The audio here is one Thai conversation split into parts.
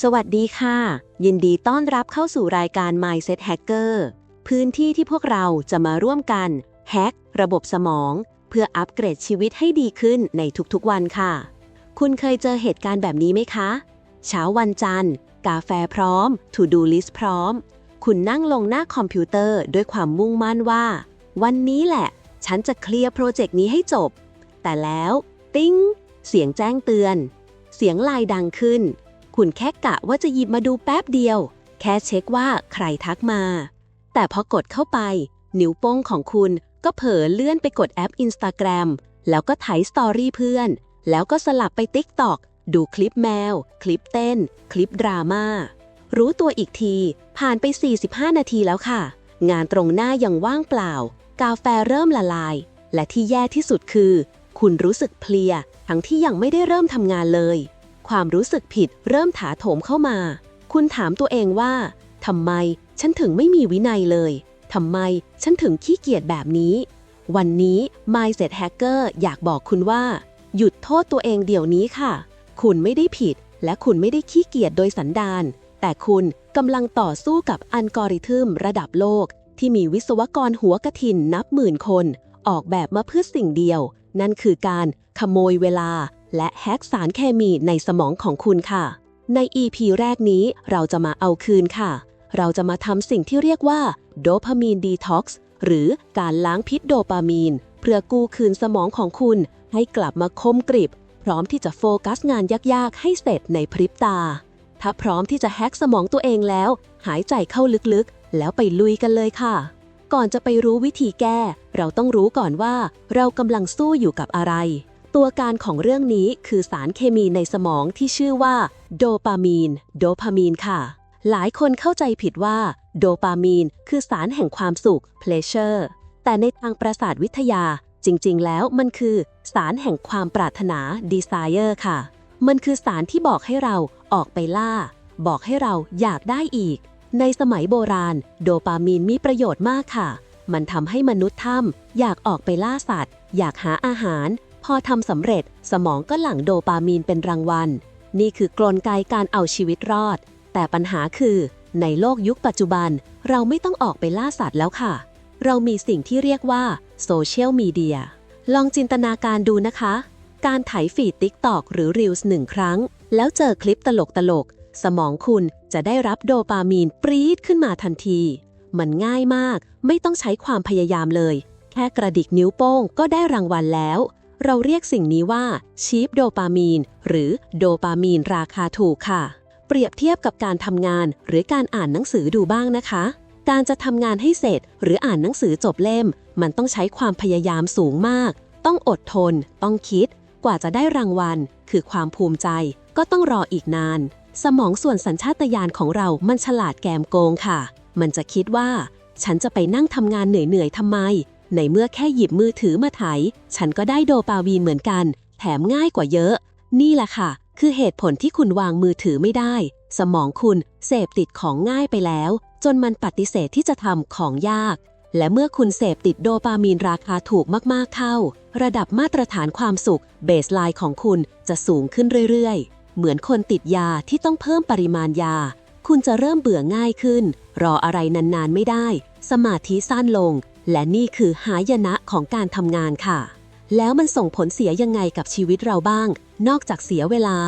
สวัสดีค่ะ ยินดีต้อนรับเข้าสู่รายการ Mindset Hacker พื้นที่ที่พวกเราจะมาร่วมกัน แฮกระบบสมอง เพื่ออัปเกรดชีวิตให้ดีขึ้นในทุกๆวันค่ะ คุณเคยเจอเหตุการณ์แบบนี้ไหมคะ เช้าวันจันทร์ กาแฟพร้อม To Do List พร้อม คุณนั่งลงหน้าคอมพิวเตอร์ด้วยความมุ่งมั่นว่า วันนี้แหละ ฉันจะเคลียร์โปรเจกต์นี้ให้จบ แต่แล้ว ติ้ง เสียงแจ้งเตือน เสียงไลน์ดังขึ้น คุณแค่กะว่าจะหยิบมาดูแป๊บเดียว แค่เช็คว่าใครทักมา แต่พอกดเข้าไป นิ้วโป้งของคุณก็เผลอเลื่อนไปกดแอป Instagram แล้วก็ไถสตอรี่เพื่อน แล้วก็สลับไป TikTok ดูคลิปแมว คลิปเต้น คลิปดราม่า รู้ตัวอีกที ผ่านไป 45 นาทีแล้วค่ะ งานตรงหน้ายังว่างเปล่า กาแฟเริ่มละลาย และที่แย่ที่สุดคือ คุณรู้สึกเพลีย ทั้งที่ยังไม่ได้เริ่มทำงานเลย ความรู้สึกผิดเริ่มถาโถมเข้ามา คุณถามตัวเองว่าทำไมฉันถึงไม่มีวินัยเลยทำไมฉันถึงขี้เกียจแบบนี้ วันนี้ Mindset Hacker อยากบอกคุณว่า หยุดโทษตัวเองเดี๋ยวนี้ค่ะ คุณไม่ได้ผิด และคุณไม่ได้ขี้เกียจโดยสันดาน แต่คุณกำลังต่อสู้กับอัลกอริทึมระดับโลก ที่มีวิศวกรหัวกะทินนับหมื่นคน ออกแบบมาเพื่อสิ่งเดียว นั่นคือการขโมยเวลา และแฮกสารเคมีในสมองของคุณค่ะ ใน EP แรกนี้เราจะมาเอาคืนค่ะ เราจะมาทำสิ่งที่เรียกว่าโดพามีนดีท็อกซ์หรือการล้างพิษโดปามีน เพื่อกู้คืนสมองของคุณ ให้กลับมาคมกริบ พร้อมที่จะโฟกัสงานยากๆ ให้เสร็จในพริบตา ถ้าพร้อมที่จะแฮกสมองตัวเองแล้ว หายใจเข้าลึกๆ แล้วไปลุยกันเลยค่ะ ก่อนจะไปรู้วิธีแก้ เราต้องรู้ก่อนว่า เรากำลังสู้อยู่กับอะไร ตัวการของเรื่องนี้คือสารเคมีในสมองที่ชื่อว่าโดปามีน โดพามีนค่ะ หลายคนเข้าใจผิดว่า โดปามีน คือสารแห่งความสุข pleasure แต่ในทางประสาทวิทยา จริงๆ แล้วมันคือ สารแห่งความปรารถนา desire ค่ะ มันคือสารที่บอกให้เราออกไปล่า บอกให้เราอยากได้อีก ในสมัยโบราณ โดปามีนมีประโยชน์มากค่ะ มันทำให้มนุษย์ถ้ำอยากออกไปล่าสัตว์ อยากหาอาหาร พอทำสำเร็จสมองก็หลั่งโดปามีนเป็นรางวัล นี่คือกลไกการเอาชีวิตรอด แต่ปัญหาคือในโลกยุคปัจจุบัน เราไม่ต้องออกไปล่าสัตว์แล้วค่ะ เรามีสิ่งที่เรียกว่าโซเชียลมีเดีย ลองจินตนาการดูนะคะ การไถฟีด TikTok หรือ Reels หนึ่งครั้ง แล้วเจอคลิปตลกตลก สมองคุณจะได้รับโดปามีนปรี๊ดขึ้นมาทันที มันง่ายมาก ไม่ต้องใช้ความพยายามเลย แค่กระดิกนิ้วโป้งก็ได้รางวัลแล้ว เราเรียกสิ่งนี้ว่าชีฟโดปามีน หรือโดปามีนราคาถูกค่ะ เปรียบเทียบกับการทำงานหรือการอ่านหนังสือดูบ้างนะคะ การจะทำงานให้เสร็จ หรืออ่านหนังสือจบเล่ม มันต้องใช้ความพยายามสูงมาก ต้องอดทน ต้องคิด กว่าจะได้รางวัล คือความภูมิใจ ก็ต้องรออีกนาน สมองส่วนสัญชาตญาณของเรามันฉลาดแกมโกงค่ะ มันจะคิดว่า ฉันจะไปนั่งทำงานเหนื่อยๆทำไม ในเมื่อแค่หยิบมือถือมาไถ ฉันก็ได้โดปาวีนเหมือนกัน แถมง่ายกว่าเยอะ นี่แหละค่ะ คือเหตุผลที่คุณวางมือถือไม่ได้ สมองคุณเสพติดของง่ายไปแล้ว จนมันปฏิเสธที่จะทำของยาก และเมื่อคุณเสพติดโดปามีนราคาถูกมากๆเข้า ระดับมาตรฐานความสุขเบสไลน์ของคุณจะสูงขึ้นเรื่อยๆ เหมือนคนติดยาที่ต้องเพิ่มปริมาณยา คุณจะเริ่มเบื่อง่ายขึ้น รออะไรนานๆไม่ได้ สมาธิสั้นลง และนี่คือหายนะของการทำงานค่ะ แล้วมันส่งผลเสียยังไงกับชีวิตเราบ้าง นอกจากเสียเวลา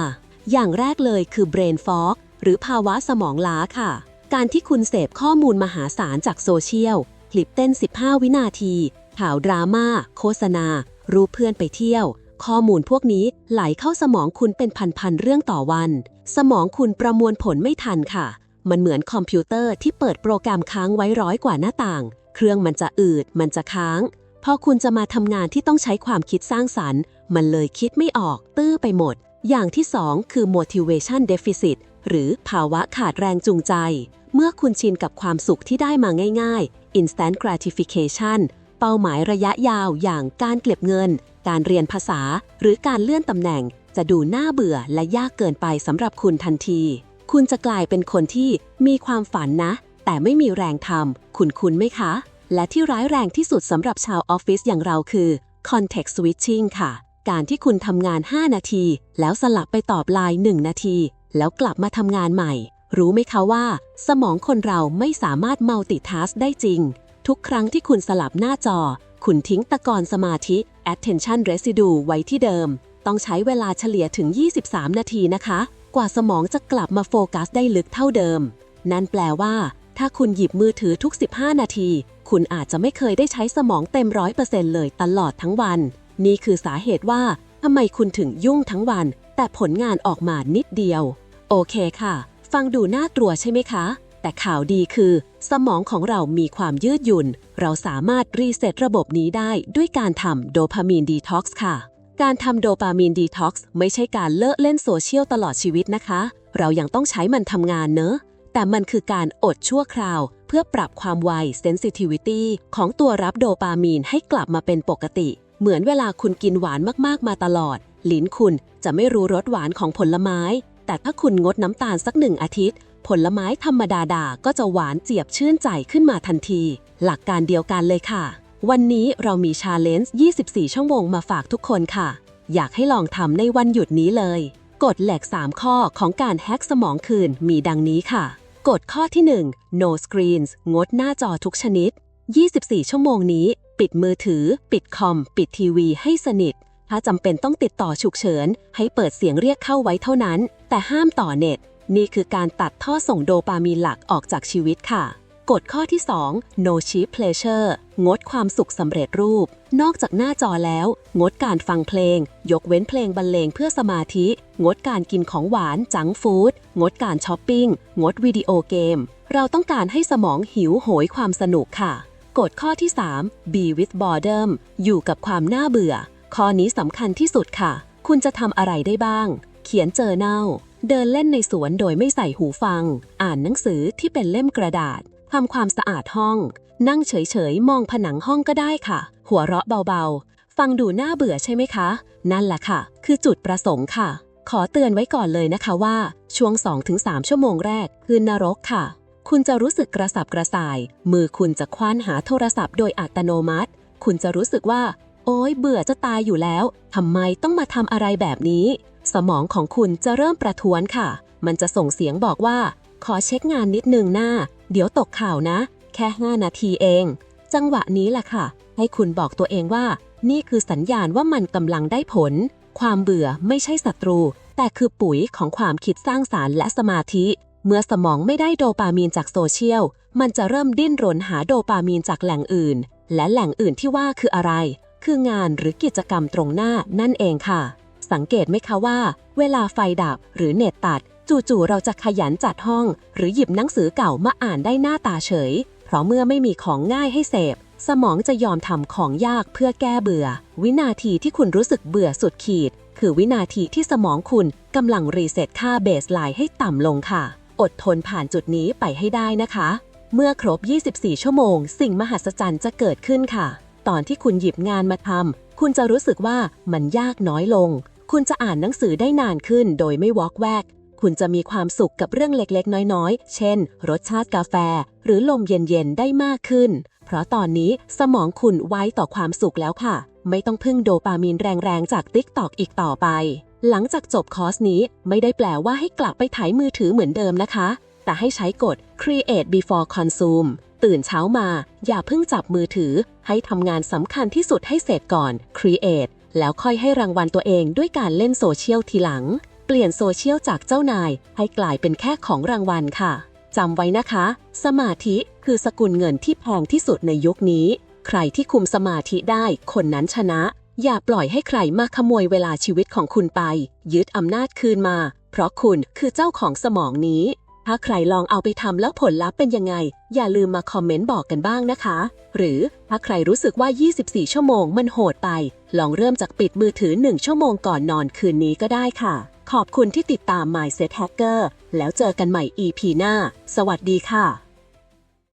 อย่างแรกเลยคือ brain fog หรือภาวะสมองล้าค่ะ การที่คุณเสพข้อมูลมหาศาลจากโซเชียล คลิปเต้น 15 วินาที ข่าวดราม่า โฆษณา รูปเพื่อนไปเที่ยว ข้อมูลพวกนี้ไหลเข้าสมองคุณเป็นพันๆเรื่องต่อวัน สมองคุณประมวลผลไม่ทันค่ะ มันเหมือนคอมพิวเตอร์ที่เปิดโปรแกรมค้างไว้ร้อยกว่าหน้าต่าง เครื่องมันจะอืด มันจะค้างพอคุณจะมาทำงานที่ต้องใช้ความคิดสร้างสรรค์ มันเลยคิดไม่ออก ตื้อไปหมด อย่างที่สองคือ motivation deficit หรือภาวะขาดแรงจูงใจ เมื่อคุณชินกับความสุขที่ได้มาง่าย ๆ instant gratification เป้าหมายระยะยาวอย่างการเก็บเงิน การเรียนภาษา หรือการเลื่อนตำแหน่ง จะดูน่าเบื่อและยากเกินไปสำหรับคุณทันที คุณจะกลายเป็นคนที่มีความฝันนะ แต่ไม่มีแรงทำคุณคุณไหมคะ และที่ร้ายแรงที่สุดสำหรับชาวออฟฟิศอย่างเราคือ context switching ค่ะ การที่คุณทำงาน 5 นาที แล้วสลับไปตอบไลน์1นาที แล้วกลับมาทำงานใหม่ รู้ไหมคะว่า สมองคนเราไม่สามารถมัลติทัสได้จริง ทุกครั้งที่คุณสลับหน้าจอ คุณทิ้งตะกอนสมาธิ attention residue ไว้ที่เดิม ต้องใช้เวลาเฉลี่ยถึง 23 นาทีนะคะ กว่าสมองจะกลับมาโฟกัสได้ลึกเท่าเดิม นั่นแปลว่า ถ้าคุณหยิบมือถือทุก 15 นาที คุณอาจจะไม่เคยได้ใช้สมองเต็มร้อยเปอร์เซ็นต์เลยตลอดทั้งวัน นี่คือสาเหตุว่าทำไมคุณถึงยุ่งทั้งวัน แต่ผลงานออกมานิดเดียว โอเคค่ะ ฟังดูน่ากลัวใช่ไหมคะ แต่ข่าวดีคือ สมองของเรามีความยืดหยุ่น เราสามารถรีเซ็ตระบบนี้ได้ด้วยการทำโดพามีนดีท็อกซ์ค่ะการทำโดปามีนดีท็อกซ์ไม่ใช่การเลิกเล่นโซเชียลตลอดชีวิตนะคะ เรายังต้องใช้มันทำงานเนอะ แต่มันคือการอดชั่วคราว เพื่อปรับความไว sensitivity ของตัวรับโดปามีนให้กลับมาเป็นปกติ เหมือนเวลาคุณกินหวานมากๆมาตลอด ลิ้นคุณจะไม่รู้รสหวานของผลไม้ แต่ถ้าคุณงดน้ำตาลสักหนึ่งอาทิตย์ ผลไม้ธรรมดาดาก็จะหวานเจียบชื่นใจขึ้นมาทันที หลักการเดียวกันเลยค่ะ วันนี้เรามีชาเลนจ์24 ชั่วโมงมาฝากทุกคนค่ะ อยากให้ลองทำในวันหยุดนี้เลยกฎเหลก 3 ข้อของการแฮกสมองคืนมีดังนี้ค่ะ กฎข้อที่ 1 no screens งดหน้าจอทุกชนิด 24 ชั่วโมงนี้ ปิดมือถือ ปิดคอม ปิดทีวีให้สนิท ถ้าจำเป็นต้องติดต่อฉุกเฉิน ให้เปิดเสียงเรียกเข้าไว้เท่านั้น แต่ห้ามต่อเน็ต นี่คือการตัดท่อส่งโดปามีนหลักออกจากชีวิตค่ะ กฎข้อที่ 2 no cheap pleasure งดความสุขสำเร็จรูป นอกจากหน้าจอแล้ว งดการฟังเพลง ยกเว้นเพลงบรรเลงเพื่อสมาธิ งดการกินของหวานจังฟู้ด งดการช้อปปิ้ง งดวิดีโอเกม เราต้องการให้สมองหิวโหยความสนุกค่ะ กฎข้อที่ 3 be with boredom อยู่กับความน่าเบื่อ ข้อนี้สำคัญที่สุดค่ะ คุณจะทำอะไรได้บ้าง เขียนเจอเน่า เดินเล่นในสวนโดยไม่ใส่หูฟัง อ่านหนังสือที่เป็นเล่มกระดาษ ทำความสะอาดห้อง นั่งเฉยๆ มองผนังห้องก็ได้ค่ะ หัวเราะเบาๆ ฟังดูน่าเบื่อใช่ไหมคะ นั่นแหละค่ะ คือจุดประสงค์ค่ะ ขอเตือนไว้ก่อนเลยนะคะว่า ช่วง 2-3 ชั่วโมงแรก คือนรกค่ะ คุณจะรู้สึกกระสับกระส่าย มือคุณจะคว้านหาโทรศัพท์โดยอัตโนมัติ คุณจะรู้สึกว่า โอ๊ย เบื่อจะตายอยู่แล้วทำไมต้องมาทำอะไรแบบนี้ สมองของคุณจะเริ่มประท้วงค่ะ มันจะส่งเสียงบอกว่าขอเช็คงานนิดนึงหน้าเดี๋ยวตกข่าวนะ แค่ 5 นาทีเอง จังหวะนี้แหละค่ะ ให้คุณบอกตัวเองว่า นี่คือสัญญาณว่ามันกำลังได้ผล ความเบื่อไม่ใช่ศัตรู แต่คือปุ๋ยของความคิดสร้างสารรค์และสมาธิ เมื่อสมองไม่ได้โดปามีนจากโซเชียล มันจะเริ่มดิ้นรนหาโดปามีนจากแหล่งอื่น และแหล่งอื่นที่ว่าคืออะไร คืองานหรือกิจกรรมตรงหน้านั่นเองค่ะ สังเกตไหมคะว่า เวลาไฟดับหรือเน็ตตัด จู่ๆเราจะขยันจัดห้อง หรือหยิบหนังสือเก่ามาอ่านได้หน้าตาเฉย เพราะเมื่อไม่มีของง่ายให้เสพ สมองจะยอมทำของยากเพื่อแก้เบื่อ วินาทีที่คุณรู้สึกเบื่อสุดขีด คือวินาทีที่สมองคุณกำลังรีเซ็ตค่าเบสไลน์ให้ต่ำลงค่ะ อดทนผ่านจุดนี้ไปให้ได้นะคะ เมื่อครบ 24 ชั่วโมง สิ่งมหัศจรรย์จะเกิดขึ้นค่ะ ตอนที่คุณหยิบงานมาทำคุณจะรู้สึกว่ามันยากน้อยลง คุณจะอ่านหนังสือได้นานขึ้น โดยไม่วอกแวก คุณจะมีความสุขกับเรื่องเล็กๆ น้อยๆ เช่น รสชาติกาแฟ หรือลมเย็นๆ ได้มากขึ้น เพราะตอนนี้สมองคุณไวต่อความสุขแล้วค่ะ ไม่ต้องพึ่งโดปามีนแรงๆ จากติ๊กตอกอีกต่อไป หลังจากจบคอร์สนี้ไม่ได้แปลว่าให้กลับไปถ่ายมือถือเหมือนเดิมนะคะ แต่ให้ใช้กฎ create before consume ตื่นเช้ามา อย่าเพิ่งจับมือถือ ให้ทำงานสำคัญที่สุดให้เสร็จก่อน create แล้วค่อยให้รางวัลตัวเองด้วยการเล่นโซเชียลทีหลัง เปลี่ยนโซเชียลจากเจ้านาย ให้กลายเป็นแค่ของรางวัลค่ะจำไว้นะคะ สมาธิคือสกุลเงินที่แพงที่สุดในยุคนี้ ใครที่คุมสมาธิได้ คนนั้นชนะ อย่าปล่อยให้ใครมาขโมยเวลาชีวิตของคุณไป ยึดอำนาจคืนมา เพราะคุณคือเจ้าของสมองนี้ ถ้าใครลองเอาไปทำแล้วผลลัพธ์เป็นยังไง อย่าลืมมาคอมเมนต์บอกกันบ้างนะคะ หรือถ้าใครรู้สึกว่า 24 ชั่วโมงมันโหดไป ลองเริ่มจากปิดมือถือ 1 ชั่วโมงก่อนนอนคืนนี้ก็ได้ค่ะ ขอบคุณที่ติดตาม Mindset Hacker แล้วเจอกันใหม่ EP หน้า สวัสดีค่ะ